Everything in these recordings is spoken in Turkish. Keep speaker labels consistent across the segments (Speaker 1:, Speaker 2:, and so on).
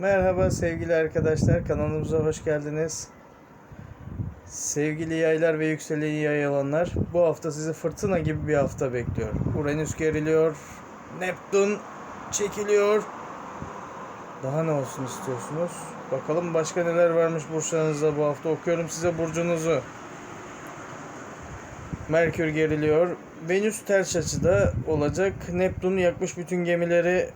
Speaker 1: Merhaba sevgili arkadaşlar kanalımıza hoş geldiniz. Sevgili yaylar ve yükselen yay alanlar bu hafta sizi fırtına gibi bir hafta bekliyor. Uranüs geriliyor, Neptün çekiliyor. Daha ne olsun istiyorsunuz? Bakalım başka neler varmış burçlarınızda bu hafta. Okuyorum size burcunuzu. Merkür geriliyor. Venüs ters açıda olacak. Neptün yakmış bütün gemileri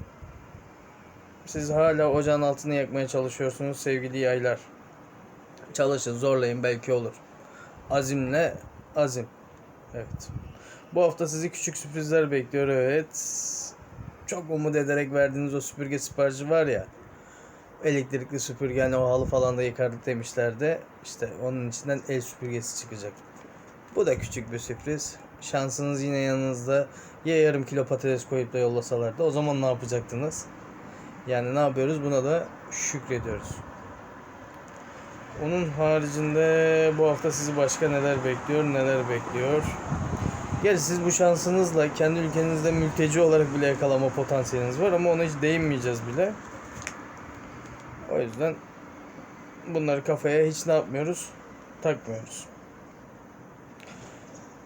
Speaker 1: siz hala ocağın altını yakmaya çalışıyorsunuz sevgili yaylar. Çalışın, zorlayın belki olur. Azimle azim. Evet. Bu hafta sizi küçük sürprizler bekliyor evet. Çok umut ederek verdiğiniz o süpürge siparişi var ya. Elektrikli süpürge hani o halı falan da yıkardık demişlerdi. İşte onun içinden el süpürgesi çıkacak. Bu da küçük bir sürpriz. Şansınız yine yanınızda. Ya yarım kilo patates koyup da yollasalardı o zaman ne yapacaktınız? Yani ne yapıyoruz? Buna da şükrediyoruz. Onun haricinde bu hafta sizi başka neler bekliyor, neler bekliyor? Gerçi siz bu şansınızla kendi ülkenizde mülteci olarak bile yakalama potansiyeliniz var ama ona hiç değinmeyeceğiz bile. O yüzden bunları kafaya hiç ne yapmıyoruz? Takmıyoruz.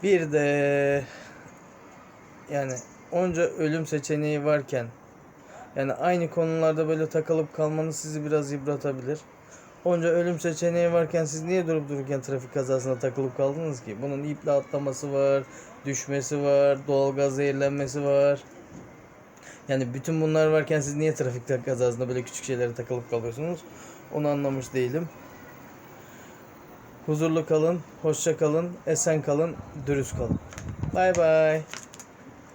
Speaker 1: Bir de yani onca ölüm seçeneği varken yani aynı konularda böyle takılıp kalmanız sizi biraz yıpratabilir. Onca ölüm seçeneği varken siz niye durup dururken trafik kazasına takılıp kaldınız ki? Bunun iple atlaması var, düşmesi var, doğalgaz zehirlenmesi var. Yani bütün bunlar varken siz niye trafik kazasında böyle küçük şeylere takılıp kalıyorsunuz? Onu anlamış değilim. Huzurlu kalın, hoşça kalın, esen kalın, dürüst kalın. Bay bay.